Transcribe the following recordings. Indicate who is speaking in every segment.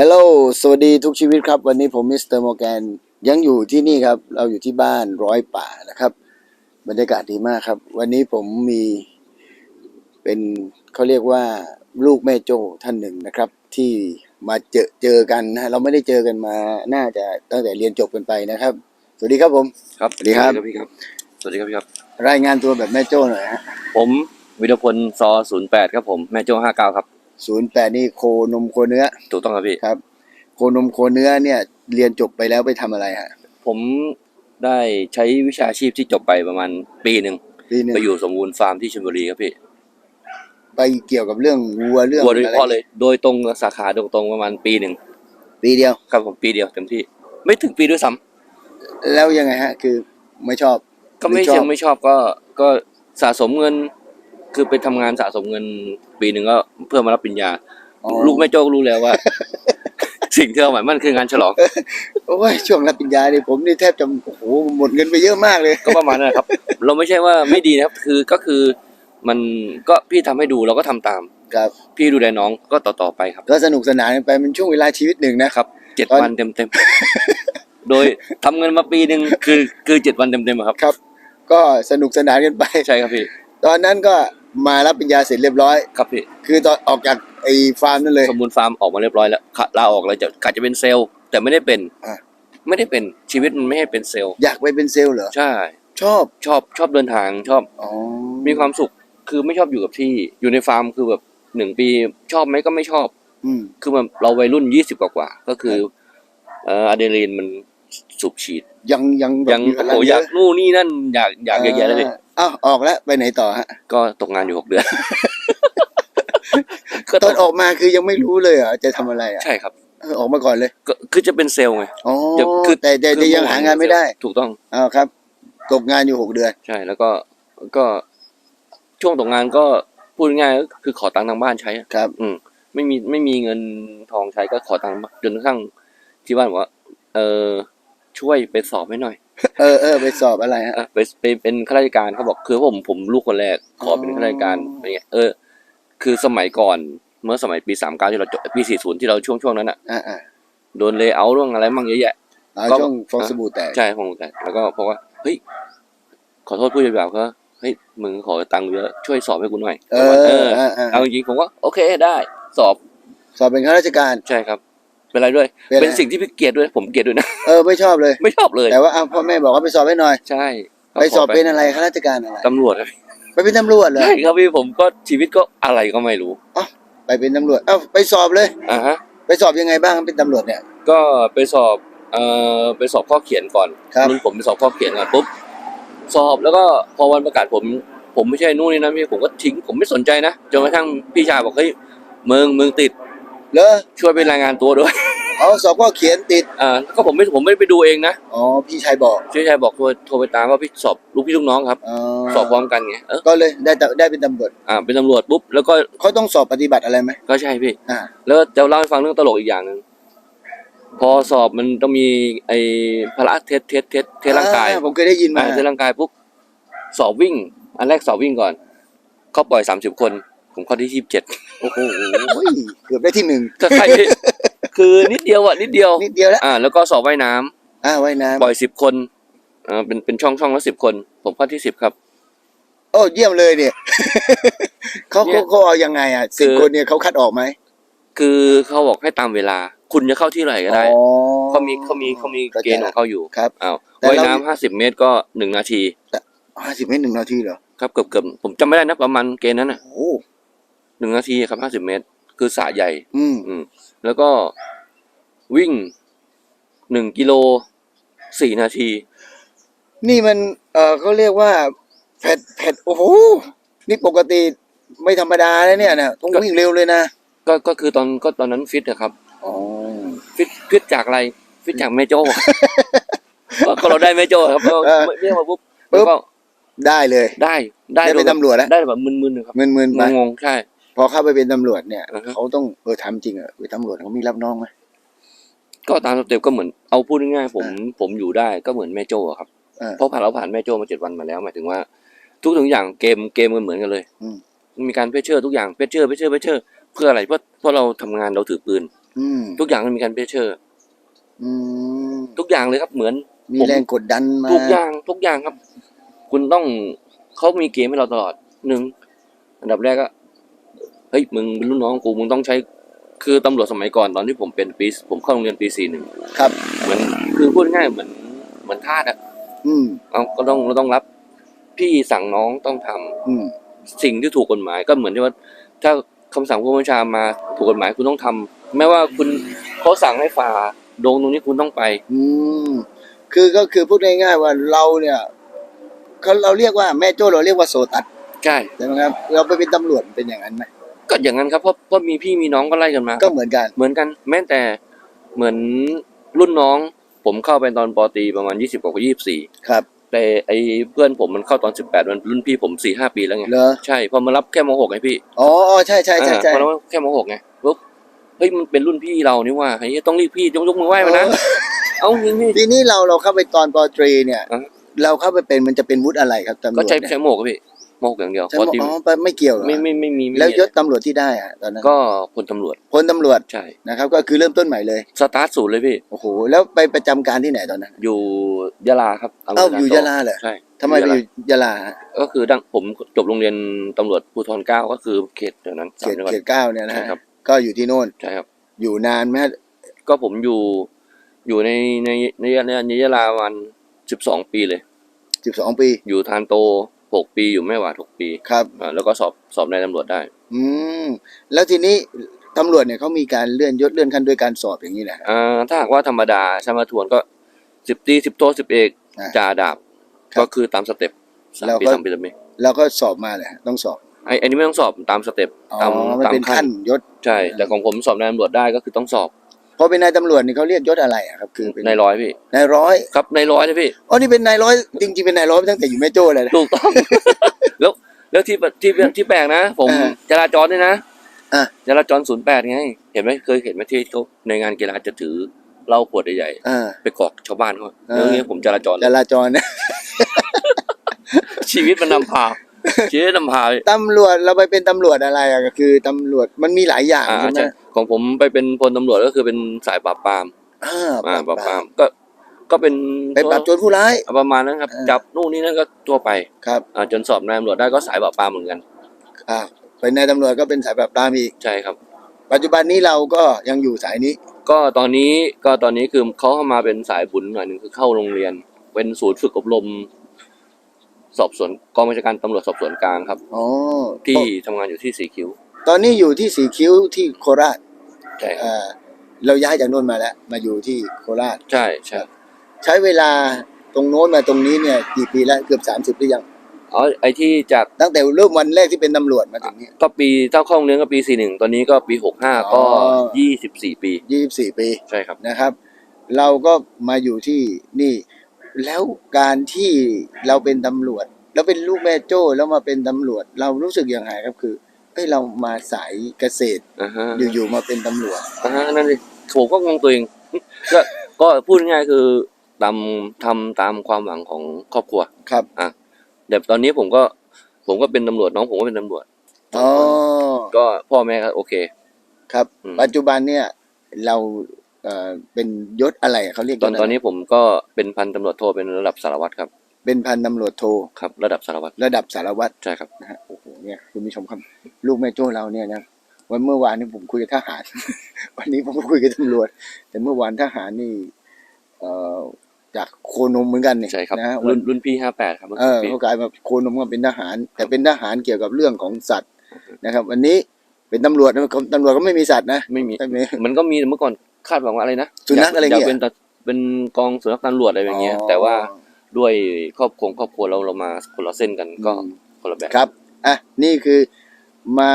Speaker 1: ฮลโหลสวัสดีทุกชีวิตครับ วันนี้ผมมิสเตอร์มอร์แกนยังอยู่ที่นี่ครับ เราอยู่ที่บ้านร้อยป่านะครับ บรรยากาศดีมากครับ วันนี้ผมมีเป็นเขาเรียกว่าลูกแม่โจ้ท่านหนึ่งนะครับ ที่มาเจอเจอกันนะฮะเราไม่ได้เจอกันมาน่าจะตั้งแต่เรียนจบกันไปนะครับ สวัสดีครับผม
Speaker 2: ครับ
Speaker 1: สวัสดีครับ
Speaker 2: พี่ครับ สวัสดีครับพี่ครับ
Speaker 1: รายงานตัวแบบแม่โจ้หน่อยฮะ
Speaker 2: ผมวิรพลซอศูนย์แปดครับผม แม่โจ้ห้าเก้าครับ
Speaker 1: ศูนย์แปดนี่โคนมโคเนื้อ
Speaker 2: ถูกต้องครับพี่
Speaker 1: ครับ โคนมโคเนื้อเนี่ย เรียนจบไปแล้วไปทำอะไรฮะ
Speaker 2: ผมได้ใช้วิชาชีพที่จบไปประมาณปีหนึ่ง
Speaker 1: ปีหนึง
Speaker 2: ไปอยู่สมบูรณ์ฟาร์มที่ชลบุรีครับพี่
Speaker 1: ไปเกี่ยวกับเรื่องวัวเรื่อง
Speaker 2: วัวโดยเฉ
Speaker 1: อะไร
Speaker 2: พาะเลย โดยตรงสาขาโดยตรงประมาณปีหนึ่ง
Speaker 1: ปีเดียว
Speaker 2: ครับผมปีเดียวเต็มที่ ไม่ถึงปีด้วยซ้ำ
Speaker 1: แล้วยังไงฮะ คือไม่ชอบ
Speaker 2: ก็ไม่
Speaker 1: ไม่ชอบ
Speaker 2: เชิงไม่ชอบก็ก็สะสมเงิน คือไปทำงานสะสมเงินปีหนึ่งก็เพื่อมารับปริญญา
Speaker 1: อ๋อ
Speaker 2: ลูกแม่โจ้ก็รู้แล้วว่า สิ่งที่เราหมายมั่นคืองานฉลอง
Speaker 1: โอ้ยช่วงรับปริญญาเนี่ยผมนี่แทบจะโอ้โหหมดเงินไปเยอะมากเลย
Speaker 2: ก็ประมาณนั้นแหละครับ เราไม่ใช่ว่าไม่ดีนะครับ คือก็คือมันก็พี่ทำให้ดูเราก็ทำตาม
Speaker 1: ครับ
Speaker 2: พี่ดูแลน้องก็ต่อต่อไปครับ
Speaker 1: ก็สนุกสนานกันไปมันช่วงเวลาชีวิตหนึ่งนะครับ
Speaker 2: เจ็ด
Speaker 1: ตอน
Speaker 2: วันเต็มเต็มๆโดยทำเงินมาปีหนึ่งคือคือเจ็ดวันเต็มเต็มๆครับ
Speaker 1: ครับ ก็สนุกสนานกันไป
Speaker 2: ใช่ครับพี่
Speaker 1: ตอนนั้นก็ มารับปริญญาเสร็จเรียบร้อย
Speaker 2: ครับพี่
Speaker 1: คือตอนออกจากไอ้ฟาร์มนั่นเลย
Speaker 2: สมบูรณ์ฟาร์มออกมาเรียบร้อยแล้วขะลาออกแล้วจะกะจะเป็นเซลล์แต่ไม่ได้เป็น
Speaker 1: อะ
Speaker 2: ไม่ได้เป็นชีวิตมันไม่ให้เป็นเซลล์
Speaker 1: อยากไปเป็นเซลล์เหรอ
Speaker 2: ใช่
Speaker 1: ชอบ
Speaker 2: ชอบชอบเดินทางชอบ
Speaker 1: อ๋อ
Speaker 2: มีความสุขคือไม่ชอบอยู่กับที่อยู่ในฟาร์มคือแบบหนึ่งปีชอบไหมก็ไม่ชอบ
Speaker 1: อืม
Speaker 2: คือมันเราวัยรุ่นยี่สิบกว่าๆก็คือเอ่ออะดรีนาลีนมัน สูบฉีด
Speaker 1: ยังยังแบบ
Speaker 2: ยัง
Speaker 1: มีพ
Speaker 2: โอ้
Speaker 1: ลั
Speaker 2: โห
Speaker 1: ง
Speaker 2: อยากนู่นนี่นั่นอยากอยากเยอะแยะเลยพี่
Speaker 1: อ้าวออกแล้วไปไหนต่อฮะ
Speaker 2: ก็ตกงานอยู่หกเดือน ก็
Speaker 1: ตอนออกมาคือยังไม่รู้เลยเหรอจะทำอะไรอะ
Speaker 2: ใช่ครับ
Speaker 1: เออออกมาก่อนเลย
Speaker 2: ก็คือจะเป็นเซลล์ไง
Speaker 1: อ๋อ
Speaker 2: จะคือ
Speaker 1: แต่แต่แต่ยังหางานไม่ได้
Speaker 2: ถูกต้อง
Speaker 1: อ้าวครับตกงานอยู่หกเดือน
Speaker 2: ใช่แล้วก็ก็ช่วงตกงานก็พูดง่ายๆก็คือขอตังค์ทางบ้านใช้อะ
Speaker 1: ครับ
Speaker 2: อืมไม่มีไม่มีเงินทองใช้ก็ขอตังค์ทางบ้านจนกระทั่งที่บ้านบอกว่า เออ ช่วยไปสอบให้หน่อย
Speaker 1: เออเออไปสอบอะไรฮะ
Speaker 2: อะไปไปเป็นข้าราชการเขาบอกคือผมผมลูกคนแรกขอเป็น
Speaker 1: อ๋อ
Speaker 2: ข้าราชการอะไรเงี้ยเออ คือสมัยก่อนเมื่อสมัยปีสามเก้าที่เราจบปีสี่ศูนย์ที่เราช่วงช่วงนั้นอะ
Speaker 1: อ่าอ่า
Speaker 2: โดนเลย์เอาท์เรื่องอะไรมั่งเยอะแยะ
Speaker 1: อ่า
Speaker 2: ก็
Speaker 1: ช่วงฟองสบู่แตก
Speaker 2: ใช่ผมแต่แล้วก็บอกว่าเฮ้ยขอโทษผู้ใหญ่แบบเขาเฮ้ยมึงขอตังค์เยอะช่วยสอบให้กูหน่อย
Speaker 1: เอ
Speaker 2: ผมว่า
Speaker 1: อเออเออ
Speaker 2: เอาจริงๆผมว่าโอเคได้ สอบ
Speaker 1: สอบเป็นข้าราชการ
Speaker 2: ใช่ครับ เป็นไรด้วย
Speaker 1: เป็นอะไร
Speaker 2: เป็นสิ่งที่พี่เกลียดด้วยผมเกลียดด้วยนะ
Speaker 1: เออไม่ชอบเลย
Speaker 2: ไม่ชอบเลย
Speaker 1: แต่ว่าอ้าวพ่อแม่บอกว่าไปสอบให้หน่อย
Speaker 2: ใช่
Speaker 1: ไปสอบเป็นอะไรข้าราชการอะไร
Speaker 2: ตำรวจครับ
Speaker 1: ไปเป็นตำรวจเหรอ
Speaker 2: ใช่ครับพี่ผมก็ชีวิตก็อะไรก็ไม่รู้
Speaker 1: ไปเป็นตำรวจเอ้าไปสอบเลย
Speaker 2: อ่าฮะ
Speaker 1: ไปสอบยังไงบ้างเป็นตำรวจเนี่ย
Speaker 2: ก็ไปสอบเอ่อไปสอบข้อเขียนก่อน
Speaker 1: ครับ
Speaker 2: รุ่นผมไปสอบข้อเขียนก่อนปุ๊บสอบแล้วก็พอวันประกาศผม ผมไม่ใช่นู่นนี่นะพี่ผมก็ทิ้งผมไม่สนใจนะจนกระทั่งพี่ชายบอกเฮ้ยมึงมึงติด
Speaker 1: เหรอ
Speaker 2: ช่วยไปรายงานตัวด้วย
Speaker 1: เอาสอบก็เขียนติด
Speaker 2: อ่าก็ผมไม่ผมไม่ได้ไปดูเองนะ
Speaker 1: อ๋อพี่ชายบอก
Speaker 2: พี่ชายบอกโทรโทรไปตามว่าพี่สอบลูกพี่ลูกน้องครับ
Speaker 1: อ๋อ
Speaker 2: สอบพร้อมกันไงเออ
Speaker 1: ก็เลยได้ตได้เป็นตำรวจ
Speaker 2: อ่าเป็นตำรวจปุ๊บแล้วก็
Speaker 1: เขาต้องสอบปฏิบัติอะไรไหม
Speaker 2: ก็ใช่พี่
Speaker 1: อ่า
Speaker 2: แล้วจะเล่าให้ฟังเรื่องตลกอีกอย่างหนึ่งพอสอบมันต้องมีไอ้พละเทสเทสเทสเทสร่างกาย
Speaker 1: อ่ผมเคยได้ยินมา
Speaker 2: อ่าเทสร่างกายปุ๊บสอบวิ่ง อันแรกสอบวิ่งก่อนเขาปล่อยสามสิบคน ผมเข้าที่ยี่สิบเจ็ด
Speaker 1: โอ้โหเกือบได้ที่หนึ่ง
Speaker 2: ก็ใช่พี่คือนิดเดียวอะนิดเดียว
Speaker 1: นิดเดียวแล้ว
Speaker 2: อ่าแล้วก็สอบว่ายน้ำ
Speaker 1: อ่าว่ายน้
Speaker 2: ปล่อยสิบคนอ่าเป็นเป็นช่องช่องละสิบคน ผมเข้าที่สิบครับำ
Speaker 1: โอ้เยี่ยมเลยเนี่ยเขา
Speaker 2: เนี่
Speaker 1: เขา
Speaker 2: ย
Speaker 1: เขาเอายังไงอะ
Speaker 2: คื
Speaker 1: สิบ
Speaker 2: อ
Speaker 1: คนเนี่ยเขาคัดออกไหม
Speaker 2: คือเขาบอกให้ตามเวลา คุณจะเข้าที่ไหนก็ได้
Speaker 1: อ๋อ
Speaker 2: เขามีเขามีเขามี
Speaker 1: ข้ใจ
Speaker 2: เกณฑ์ของเขาอยู่
Speaker 1: ครับ
Speaker 2: อ้าว
Speaker 1: แต่
Speaker 2: ว่าย
Speaker 1: เรา
Speaker 2: น้ำห้าสิบเมตรก็หนึ่งนาที
Speaker 1: ห้าสิบไม่หนึ่งนาทีเหรอ
Speaker 2: ครับเกือบเกือบผมจำไม่ได้นะประมาณเกณฑ์นั้นน่ะ
Speaker 1: โอ้
Speaker 2: หนึ่งนาทีครับห้าสิบเมตร คือสระใหญ่
Speaker 1: อืม
Speaker 2: อืม แล้วก็วิ่งหนึ่งกิโลสี่นาที
Speaker 1: นี่มัน เออเขาเรียกว่าแผดแผดโอ้โห นี่ปกติไม่ธรรมดาแล้วเนี่ยนะต้อง
Speaker 2: ก็
Speaker 1: วิ่งเร็วเลยนะ
Speaker 2: ก็ก็คือตอนก็ตอนนั้นฟิตอะครับ
Speaker 1: อ๋อ
Speaker 2: ฟิตฟิตจากอะไร ฟิตจากแม่โจ้ก็ก็เราได้แม่โจ้ครับก็
Speaker 1: เออ
Speaker 2: เรียกมาปุ๊บ
Speaker 1: ปุ๊
Speaker 2: แล้ว
Speaker 1: บ
Speaker 2: ก็
Speaker 1: ได้เลย
Speaker 2: ได้ ได้
Speaker 1: ได้เป็น
Speaker 2: โดย
Speaker 1: ตำรวจแล้ว
Speaker 2: ได้แบบมึนๆนะครับ
Speaker 1: มึนๆไป
Speaker 2: งงๆใช่
Speaker 1: พอเข้าไปเป็นตำรวจเนี่ย
Speaker 2: อ่าฮะ
Speaker 1: เขาต้องเออทำจริงเหรอเป็นตำรวจเขามีรับน้องไหม
Speaker 2: ก็ตามสเต็ปก็เหมือนเอาพูดง่ายๆผมผมอยู่ได้ก็เหมือนแม่โจ้อะครับ
Speaker 1: เออ
Speaker 2: เพราะผ่านเราผ่านแม่โจ้มาเจ็ดวันมาแล้วหมายถึงว่า ทุกทุกอย่างเกมเกมมันเหมือนกันเลย
Speaker 1: อืม
Speaker 2: มีการเพชเชอร์ทุกอย่างเพชเชอร์เพชเชอร์เพชเชอร์เพื่ออะไรเพราะเพราะเราทำงานเราถือปืน
Speaker 1: อืม
Speaker 2: ทุกอย่างมันมีการเพชเชอร์
Speaker 1: อืม
Speaker 2: ทุกอย่างเลยครับเหมือน
Speaker 1: มี
Speaker 2: ผม
Speaker 1: แรงกดดันมา
Speaker 2: ทุกอย่างทุกอย่างครับ คุณต้องเขามีเกมให้เราตลอดหนึ่งอันดับแรกก็ เฮ้ยมึงเป็นรุ่นน้องกูมึงต้องใช้คือตำรวจสมัยก่อนตอนที่ผมเป็นปีผมเข้าโรงเรียนปีสี่หนึ่ง
Speaker 1: ครับ
Speaker 2: เหมือนคือพูดง่ายๆเหมือนเหมือนทาสอะ
Speaker 1: อืม
Speaker 2: เอาก็ต้องเราต้องรับ พี่สั่งน้องต้องทำ
Speaker 1: อืม
Speaker 2: สิ่งที่ถูกกฎหมายก็เหมือนที่ว่า ถ้าคำสั่งผู้บัญชามาถูกกฎหมายคุณต้องทำไม่ว่าคุณเขาสั่งให้ฝ่าดงตรงนี้คุณต้องไป
Speaker 1: อืมคือก็คือพูดง่ายๆว่าเราเนี่ยเขาเราเรียกว่าแม่โจ้เราเรียกว่าโซตัส
Speaker 2: ใช่
Speaker 1: ใช่ไหมครับ เราไปเป็นตำรวจเป็นอย่างนั้นไหม
Speaker 2: ก็อย่างนั้นครับเพราะเพราะมีพี่มีน้องก็ไล่กันมา
Speaker 1: ก็เหมือนกัน
Speaker 2: เหมือนกันแม้แต่เหมือนรุ่นน้อง ผมเข้าไปตอนปอตรีประมาณยี่สิบกว่ายี่สิบสี่
Speaker 1: ครับ
Speaker 2: แต่ไอ้เพื่อนผมมันเข้าตอนสิบแปดมันรุ่นพี่ผมสี่ห้าปีแล้วไง
Speaker 1: เหรอ
Speaker 2: ใช่พอมารับแค่มหกไงพี่
Speaker 1: อ๋ออ๋อใช่ใช่ใช่ใช่
Speaker 2: อ่าพอรับแค่มหกไงปุ๊บเฮ้ยมันเป็นรุ่นพี่เรานี่ว่าเฮ้ยต้องรีบพี่ยกยกมือไหว้มานะ
Speaker 1: เออ
Speaker 2: เอาจริงพี่
Speaker 1: ทีนี้เราเราเข้าไปตอนปอตรีเนี่ย
Speaker 2: อ่า
Speaker 1: เราเข้าไปเป็นมันจะเป็นวุฒิอะไรครับตำร
Speaker 2: ก็
Speaker 1: วจ
Speaker 2: ใช้
Speaker 1: เนี่ย
Speaker 2: ใช้มหกอะพี่ มหกอย่างเดียว
Speaker 1: ใช่
Speaker 2: ป
Speaker 1: ไห
Speaker 2: อ
Speaker 1: ม
Speaker 2: ตรี
Speaker 1: อ๋อไปไม่เกี่ยวเหรอ
Speaker 2: ไม่ไม่ไม่มีไม่มี
Speaker 1: แล้วยศตำรวจที่ได้อะตอนนั้น
Speaker 2: ก็พลตำรวจ
Speaker 1: พลตำรวจ
Speaker 2: ใช่
Speaker 1: นะครับก็คือเริ่มต้นใหม่เลย
Speaker 2: สตาร์ทศูนย์เลยพี่
Speaker 1: โอ้โหแล้วไปประจำการที่ไหนตอนนั้น
Speaker 2: อยู่ยะลาครับภ
Speaker 1: เอ้าอยู่
Speaker 2: โต
Speaker 1: ยะลาเหรอ
Speaker 2: ใช่
Speaker 1: ทำไมไปอยู่ยะลาฮะ
Speaker 2: ก็คือดังผมจบโรงเรียนตำรวจภูธรเก้าก็คือเขตแถวนั้น
Speaker 1: เขตเขตเก้าเนี่ยนะ
Speaker 2: ใช่
Speaker 1: ฮะ
Speaker 2: ครับ
Speaker 1: ก็อยู่ที่โน่น
Speaker 2: ใช่ครับ
Speaker 1: อยู่นานไหมฮะ
Speaker 2: ก็ผมอยู่อยู่ในในในในในยะลาวันสิบสองปีเลย
Speaker 1: สิบสองปี
Speaker 2: อยู่ทานโต หกปีอยู่แม่หวาดหกปี
Speaker 1: ครับ
Speaker 2: อ่าแล้วก็สอบสอบในายตำรวจได้
Speaker 1: อืมแล้วทีนี้ตำรวจเนี่ยเขามีการเลื่อนยศเลื่อนขั้นด้วยการสอบอย่างนี้แหละ
Speaker 2: อ่าถ้าหากว่าธรรมดาชั้นประทวนก็สิบตีสิบโทสิบเอก
Speaker 1: อ่า
Speaker 2: จ่าดาบ
Speaker 1: ครับ
Speaker 2: ก็คือตามสเต็ปสาม
Speaker 1: แล้ว
Speaker 2: ปี
Speaker 1: ก็
Speaker 2: สามปีสามปี
Speaker 1: เราก็สอบมาเลยฮะต้องสอบ
Speaker 2: ไอ้ไอ้นี่ไม่ต้องสอบตามสเต็ป
Speaker 1: อ๋อ
Speaker 2: ตาม
Speaker 1: มัน
Speaker 2: ตาม
Speaker 1: เป็น
Speaker 2: ขั้
Speaker 1: ขั้
Speaker 2: น
Speaker 1: นยศ
Speaker 2: ใช่ แต่ของผมสอบในายตำรวจได้ก็คือต้องสอบ
Speaker 1: พอเป็นนายตำรวจนี่เขาเรียกยศอะไรอะครับ คือเป็น
Speaker 2: ในายร้อยพี่
Speaker 1: นายร้อย
Speaker 2: ครับในายร้อยนะพี่
Speaker 1: อ๋อนี่เป็นนายร้อยจริงๆเป็นนายร้อยตั้งแต่อยู่แม่โจ้เลยนะ
Speaker 2: ถูกต้อง แล้วแล้วที่ที่ที่แปลกนะ ผม
Speaker 1: อ่า
Speaker 2: จราจรด้วยนะ
Speaker 1: อะ
Speaker 2: จราจรศูนย์แปดไง เห็นไหมเคยเห็นไหมที่เขาในงานกีฬาจะถือเหล้าขวดใหญ่
Speaker 1: อ่า
Speaker 2: ๆไปกรอกชาวบ้านเขา
Speaker 1: อ่า
Speaker 2: เรื่องนี้ผมจราจร
Speaker 1: จราจรนะ
Speaker 2: ชีวิตมันนำพา ชีวิตนำพา
Speaker 1: ตำรวจเราไปเป็นตำรวจอะไรอะก็คือตำรวจมันมีหลายอย่าง
Speaker 2: อ่า
Speaker 1: ใช่ไหม
Speaker 2: ใช่ของผมไปเป็นพลตำรวจก็คือเป็นสายปราบปราม
Speaker 1: อ่า
Speaker 2: อ่าปราบปรามก็ก็เป็น
Speaker 1: ไปปราบโจรผู้ร้าย
Speaker 2: ประมาณนั้นครับ
Speaker 1: อ่า
Speaker 2: จับนู่นนี่นั่นก็ทั่วไป
Speaker 1: ครับ
Speaker 2: อ่าจนสอบนายตำรวจได้ก็สายปราบปรามเหมือนกัน
Speaker 1: อ่าเป็นนายตำรวจก็เป็นสายปราบปรามอีก
Speaker 2: ใช่ครับ
Speaker 1: ปัจจุบันนี้เราก็ยังอยู่สายนี้
Speaker 2: ก็ตอนนี้ก็ตอนนี้คือเขาเข้ามาเป็นสายบุญหน่อยหนึ่งคือเข้าโรงเรียน เป็นศูนย์ฝึกอบรม สอบสวนกองบัญชาการตำรวจสอบสวนกลางครับ
Speaker 1: อ๋อ
Speaker 2: ที่ทำงานอยู่ที่สีคิ้ว
Speaker 1: ตอนนี้อยู่ที่สีคิ้วที่โคราช
Speaker 2: ใช่ครับ
Speaker 1: อ่าเราย้ายจากโน่นมาแล้ว มาอยู่ที่โคราช
Speaker 2: ใช่ใช่
Speaker 1: ใช้เวลาตรงโน้นมาตรงนี้เนี่ยกี่ปีแล้วเกือบสามสิบหรือยัง
Speaker 2: อ๋อไอที่จาก
Speaker 1: ตั้งแต่เริ่มวันแรกที่เป็นตำรวจมาถึงนี้
Speaker 2: ก็ปีเท่าเข้าโรงเรียนก็ปีสี่หนึ่งตอนนี้ก็ปีหกห้า
Speaker 1: อ๋
Speaker 2: ก็
Speaker 1: อ
Speaker 2: ยี่สิบสี่ปี
Speaker 1: ยี่สิบสี่ปี
Speaker 2: ใช่ครับ
Speaker 1: นะครับ เราก็มาอยู่ที่นี่ แล้วการที่เราเป็นตำรวจ แล้วเป็นลูกแม่โจ้แล้วมาเป็นตำรวจ เรารู้สึกยังไงครับคือเอ้ยเรามาสายเกษตร
Speaker 2: อ่าฮะ
Speaker 1: อยู่ๆมาเป็นตำรวจ
Speaker 2: อ่าฮะนั่นเลยผมก็งงตัวเอง ก็ก็พูดง่ายๆคือตามทำตามความหวังของครอบครัว
Speaker 1: ครับ
Speaker 2: แต่ตอนนี้ผมก็ผมก็เป็นตำรวจน้องผมก็เป็นตำรวจ
Speaker 1: อ๋อ
Speaker 2: ก็พ่อแม่ก็โอเค
Speaker 1: ครับ
Speaker 2: อืม
Speaker 1: ปัจจุบันเนี่ยเรา เอ่อเป็นยศอะไรเขาเรียก
Speaker 2: ตอน
Speaker 1: ยศะไร
Speaker 2: ตอนนี้ผมก็เป็นพันตำรวจโทเป็นระดับสารวัตรครับ
Speaker 1: เป็นพันตำรวจโท
Speaker 2: ครับ ระดับสารวัตร
Speaker 1: ระดับสารวัตร
Speaker 2: ใช่ครับ
Speaker 1: นะฮะโอ้โหเนี่ยคุณผู้ชมครับลูกแม่โจ้เราเนี่ยนะวันเมื่อวานนี่ผมคุยกับทหาร วันนี้ผมก็คุยกับตำรวจ แต่เมื่อวานทหารนี่ เอ่อจากโคนมเหมือนกันเนี่ย
Speaker 2: ใช่ครับ
Speaker 1: นะฮะ
Speaker 2: รุ่นรุ่นพี่ห้าแปดครับ
Speaker 1: เออ
Speaker 2: พี่
Speaker 1: เขากลายมาโคนมก็เป็นทหาร แต่เป็นทหารเกี่ยวกับเรื่องของสัตว์นะครับ วันนี้เป็นตำรวจนะตำรวจก็ไม่มีสัตว์นะ
Speaker 2: ไม่มี
Speaker 1: ไม่มี
Speaker 2: มันก็มีเมื่อก่อน คาดหวังว่าอะไรนะ
Speaker 1: สุนัขอะไร
Speaker 2: ยาก
Speaker 1: เงี้ย
Speaker 2: เป็นตำเป็นกองสุนัขตำรวจอะไรอย่างเงี้ย
Speaker 1: อ๋อ
Speaker 2: แต่ว่าด้วยครอบครัวครอบครัวเราเรามาคนละเส้นกันก็
Speaker 1: อืม
Speaker 2: คนละแบบ
Speaker 1: ครับอะนี่คือมา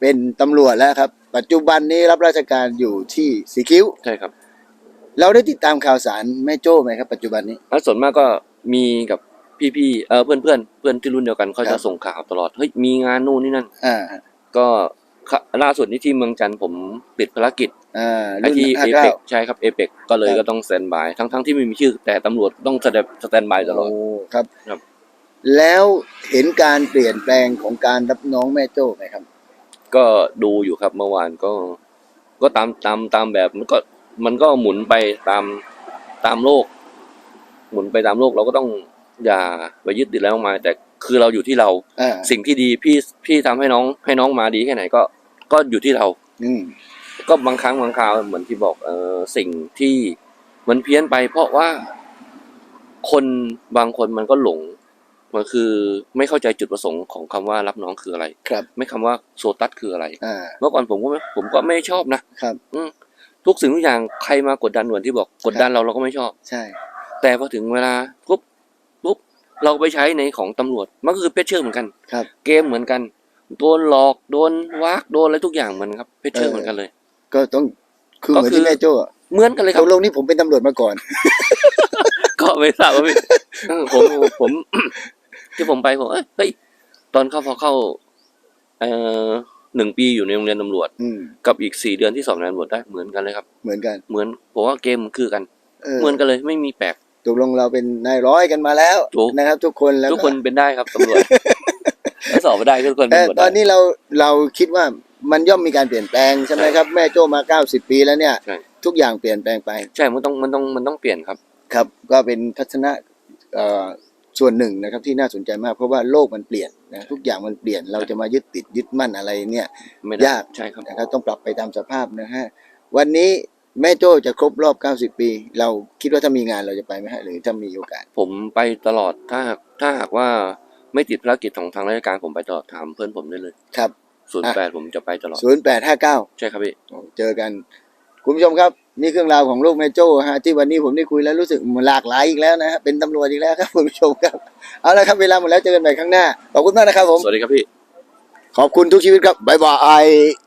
Speaker 1: เป็นตำรวจแล้วครับ ปัจจุบันนี้รับราชการอยู่ที่สีคิ้ว
Speaker 2: ใช่ครับ
Speaker 1: เราได้ติดตามข่าวสารแม่โจ้ไหมครับ ปัจจุบันนี้
Speaker 2: แล้วส่วนมากก็มีกับพี่ๆเออเพื่อนเพื่อนๆเพื่อนที่รุ่นเดียวกันเขา
Speaker 1: ครั
Speaker 2: จะ
Speaker 1: บ
Speaker 2: ส่งข่าวตลอดเฮ้ยมีงานนู่นนี่นั่น
Speaker 1: อ่า
Speaker 2: ก็ค่ะล่าสุดนี้ที่เมืองจันทร์ผมติดภารกิจ
Speaker 1: อ่า
Speaker 2: ไอ้
Speaker 1: รุ่น
Speaker 2: ที่
Speaker 1: ห้า
Speaker 2: เอ
Speaker 1: เก้า
Speaker 2: เปกใช่ครับเอเปกก็เลย
Speaker 1: ครับ
Speaker 2: ก็ต้องสแตนบายทั้งทั้งที่ไม่มีชื่อ แต่ตำรวจต้องสแตนสแตนบายตลอด
Speaker 1: โอ้ครับ
Speaker 2: ครับ
Speaker 1: แล้วเห็นการเปลี่ยนแปลงของการรับน้องแม่โจ้ไหมครับ
Speaker 2: ก็ดูอยู่ครับเมื่อวานก็ ก็ตามตามตามแบบมันก็มันก็หมุนไปตามตามโลก หมุนไปตามโลกเราก็ต้องอย่าไปยึดติดแล้วมากมายแต่คือเราอยู่ที่เรา
Speaker 1: อ่า
Speaker 2: สิ่งที่ดีพี่พี่ทำให้น้องให้น้องมาดีแค่ไหนก็ ก็อยู่ที่เรา
Speaker 1: อืม
Speaker 2: ก็บางครั้งบางคราวเหมือนที่บอกเออสิ่งที่มันเพี้ยนไป เพราะว่าคนบางคนมันก็หลงมันคือไม่เข้าใจจุดประสงค์ของคำว่ารับน้องคืออะไร
Speaker 1: ครับ
Speaker 2: ไม่คำว่าโซตัสคืออะไร
Speaker 1: อ่า
Speaker 2: เมื่อก่อนผมก็ไม่ผมก็ไม่ชอบนะครับ อืมทุกสิ่งทุกอย่างใครมากดดันเหมือนที่บอกกดดันเราเราก็ไม่ชอบ
Speaker 1: ใช่
Speaker 2: แต่พอถึงเวลาปุ๊บปุ๊บเราไปใช้ในของตำรวจมันก็คือเพชเชอร์เหมือนกัน
Speaker 1: ครับ
Speaker 2: เกมเหมือนกันโดนหลอกโดนวากโดนอะไรทุกอย่างเหมือนครับเพชเชอร์เหมือนกันเลย
Speaker 1: ก็ต้องคือ
Speaker 2: ก็
Speaker 1: เหมือน
Speaker 2: คือ
Speaker 1: ที่แม่โจ้อะ
Speaker 2: เหมือนกันเลยค
Speaker 1: ต
Speaker 2: รับ
Speaker 1: กลงนี่ผมเป็นตำรวจมาก่อน
Speaker 2: ก็ไม่ทราบว่าพี่เออผมผม ที่ผมไปผมเอ้ยเฮ้ยตอนเข้าพอเข้าเอ่อหนึ่งปีอยู่ในโรงเรียนตำรวจ
Speaker 1: อืม
Speaker 2: กับอีกสี่เดือนที่สอบในตำรวจได้เหมือนกันเลยครับ
Speaker 1: เหมือนกัน
Speaker 2: เหมือนผมว่าเกมมันคือกัน
Speaker 1: เออ
Speaker 2: เหมือนกันเลยไม่มีแปลก
Speaker 1: ตกลงเราเป็นนายร้อยกันมาแล้ว
Speaker 2: ถูก
Speaker 1: นะครับ ทุกคนแล้ว
Speaker 2: ทุกคนเป็นได้ครับตำรวจถ้าสอบไม่ได้ก็ทุกคนเป็
Speaker 1: แต่
Speaker 2: นหมด
Speaker 1: ตอน
Speaker 2: ได้
Speaker 1: นี้เราเราคิดว่า มันย่อมมีการเปลี่ยนแปลงใช่ไหมครับแม่โจ้มา 90 ปีแล้วเนี่ย
Speaker 2: ใช่
Speaker 1: ทุกอย่างเปลี่ยนแปลงไป
Speaker 2: ใช่มันต้องมันต้องมันต้องเปลี่ยนครับ
Speaker 1: ครับก็เป็นทัศนะเอ่อส่วนหนึ่งนะครับที่น่าสนใจมากเพราะว่าโลกมันเปลี่ยนนะทุกอย่างมันเปลี่ยนเราจะมายึดติดยึดมั่นอะไรเนี่ย
Speaker 2: ไม่ได้
Speaker 1: ยาก
Speaker 2: ใช่ครับ
Speaker 1: นะครับต้องปรับไปตามสภาพนะฮะวันนี้แม่โจ้จะครบรอบ 90 ปี เราคิดว่าถ้ามีงานเราจะไปไหมฮะหรือถ้ามีโอกาส
Speaker 2: ผมไปตลอดถ้าหากถ้าหากว่าไม่ติดภารกิจของทางราชการผมไปตลอดถามเพื่อนผมได้เลย
Speaker 1: ครับ
Speaker 2: ศูนย์แปดผมจะไปตลอด
Speaker 1: 0859
Speaker 2: ใช่ครับพี่
Speaker 1: เจอกัน คุณผู้ชมครับ นี่เครื่องราวของลูกแม่โจ้ฮะที่วันนี้ผมได้คุยแล้วรู้สึกหลากหลายอีกแล้วนะฮะเป็นตำรวจอีกแล้วครับคุณผู้ชมครับเอาละครับเวลาหมดแล้วเจอกันใหม่ครั้งหน้าขอบคุณมากนะครับผม
Speaker 2: สวัสดีครับพี่
Speaker 1: ขอบคุณทุกชีวิตครับบ๊ายบาย